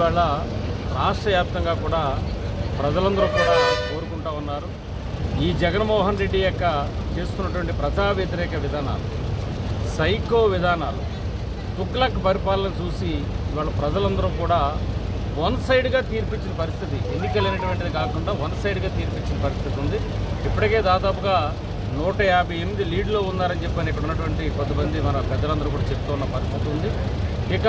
ఇవాళ రాష్ట్ర వ్యాప్తంగా కూడా ప్రజలందరూ కూడా కోరుకుంటూ ఉన్నారు. ఈ జగన్మోహన్ రెడ్డి యొక్క చేస్తున్నటువంటి ప్రజా వ్యతిరేక విధానాలు సైకో విధానాలు తుక్లక్ పరిపాలన చూసి ఇవాళ ప్రజలందరూ కూడా వన్ సైడ్గా తీర్పిచ్చిన పరిస్థితి ఎన్నికలైనటువంటిది కాకుండా వన్ సైడ్గా తీర్పిచ్చిన పరిస్థితి ఉంది. ఇప్పటికే దాదాపుగా నూట యాభై ఎనిమిది లీడ్లో ఉన్నారని చెప్పని ఇక్కడ ఉన్నటువంటి కొంతమంది మన పెద్దలందరూ కూడా చెప్తూ ఉన్న పరిస్థితి ఉంది. ఇక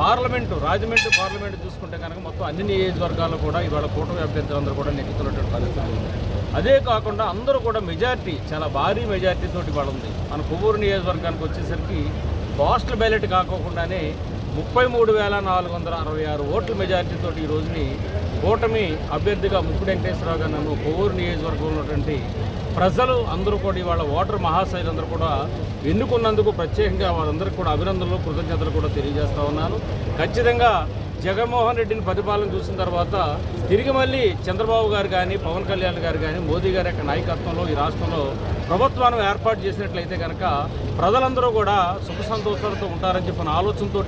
పార్లమెంటు రాజమండ్రి పార్లమెంటు చూసుకుంటే కనుక మొత్తం అన్ని నియోజకవర్గాల్లో కూడా ఇవాళ కూటమి అభ్యర్థులందరూ కూడా నెగ్గుతున్నటువంటి పరిస్థితి ఉంది. అదే కాకుండా అందరూ కూడా మెజార్టీ చాలా భారీ మెజార్టీ తోటి ఇవాళ ఉంది. మన కొవ్వూరు నియోజకవర్గానికి వచ్చేసరికి పోస్టల్ బ్యాలెట్ కాకోకుండానే ముప్పై మూడు వేల నాలుగు వందల అరవై ఆరు ఓట్ల మెజార్టీతో ఈ రోజుని కూటమి అభ్యర్థిగా ముక్కు వెంకటేశ్వరరావు గారు నన్ను కొవ్వూరు నియోజకవర్గంలో ఉన్నటువంటి ప్రజలు అందరూ కూడా ఇవాళ ఓటర్ మహాశైలందరూ కూడా ఎన్నుకున్నందుకు ప్రత్యేకంగా వారందరికీ కూడా అభినందనలు కృతజ్ఞతలు కూడా తెలియజేస్తా ఉన్నాను. ఖచ్చితంగా జగన్మోహన్ రెడ్డిని పరిపాలన చూసిన తర్వాత తిరిగి మళ్ళీ చంద్రబాబు గారు కానీ పవన్ కళ్యాణ్ గారు కానీ మోదీ గారి యొక్క నాయకత్వంలో ఈ రాష్ట్రంలో ప్రభుత్వాన్ని ఏర్పాటు చేసినట్లయితే కనుక ప్రజలందరూ కూడా సుఖ సంతోషాలతో ఉంటారని చెప్పిన ఆలోచనతో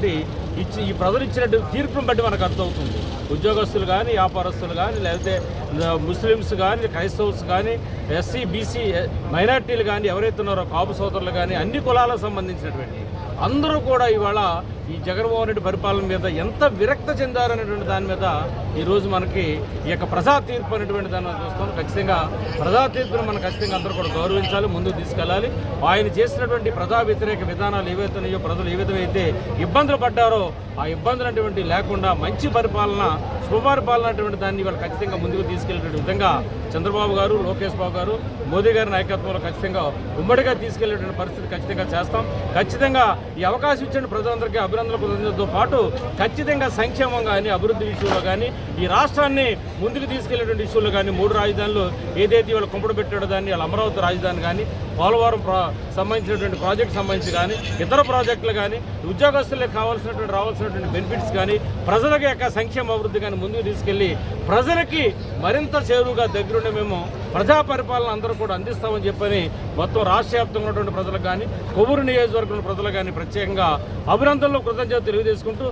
ఇచ్చి ఈ ప్రజలు ఇచ్చినట్టు తీర్పును బట్టి మనకు అర్థమవుతుంది. ఉద్యోగస్తులు కానీ వ్యాపారస్తులు కానీ లేకపోతే ముస్లిమ్స్ కానీ క్రైస్తవుస్ కానీ ఎస్సీ బీసీ మైనార్టీలు కానీ ఎవరైతే ఉన్నారో కాపు సోదరులు కానీ అన్ని కులాలకు సంబంధించినటువంటి అందరూ కూడా ఇవాళ ఈ జగన్మోహన్ రెడ్డి పరిపాలన మీద ఎంత విరక్త చెందారనేటువంటి దాని మీద ఈరోజు మనకి ఈ యొక్క ప్రజా తీర్పు అనేటువంటి దాన్ని చూస్తాం ఖచ్చితంగా ప్రజా తీర్పును మనం ఖచ్చితంగా అందరూ కూడా గౌరవించాలి ముందుకు తీసుకెళ్ళాలి. ఆయన చేసినటువంటి ప్రజా వ్యతిరేక విధానాలు ఏవైతే ఉన్నాయో ప్రజలు ఏ విధమైతే ఇబ్బందులు పడ్డారో ఆ ఇబ్బందులు అటువంటి లేకుండా మంచి పరిపాలన సుపరిపాలన అటువంటి దాన్ని వాళ్ళు ఖచ్చితంగా ముందుకు తీసుకెళ్ళేటువంటి విధంగా చంద్రబాబు గారు లోకేష్ బాబు గారు మోదీ గారి నాయకత్వంలో ఖచ్చితంగా ఉమ్మడిగా తీసుకెళ్ళేటువంటి పరిస్థితి ఖచ్చితంగా చేస్తాం. ఖచ్చితంగా ఈ అవకాశం ఇచ్చిన ప్రజలందరికీ అభినందనలు కృతజ్ఞతలతో పాటు ఖచ్చితంగా సంక్షేమం కానీ అభివృద్ధి విషయంలో కానీ ఈ రాష్ట్రాన్ని ముందుకు తీసుకెళ్ళేటువంటి విషయంలో కానీ మూడు రాజధానులు ఏదైతే వాళ్ళు కుంపడు పెట్టాడో దాన్ని వాళ్ళ అమరావతి రాజధాని కానీ పోలవరం ప్రా సంబంధించినటువంటి ప్రాజెక్ట్ సంబంధించి కానీ ఇతర ప్రాజెక్టులు కానీ ఉద్యోగస్తులకు కావాల్సినటువంటి రావాల్సినటువంటి బెనిఫిట్స్ కానీ ప్రజలకు యొక్క సంక్షేమ అభివృద్ధి కానీ ముందుకు తీసుకెళ్ళి ప్రజలకి మరింత చేరువుగా దగ్గరుండి మేము ప్రజా పరిపాలన అందరూ కూడా అందిస్తామని చెప్పని మొత్తం రాష్ట్ర వ్యాప్తంగా ఉన్నటువంటి ప్రజలకు కానీ కొవ్వూరు నియోజకవర్గంలో ప్రజలకు కానీ ప్రత్యేకంగా అభినందనలు కృతజ్ఞత తెలియజేసుకుంటూ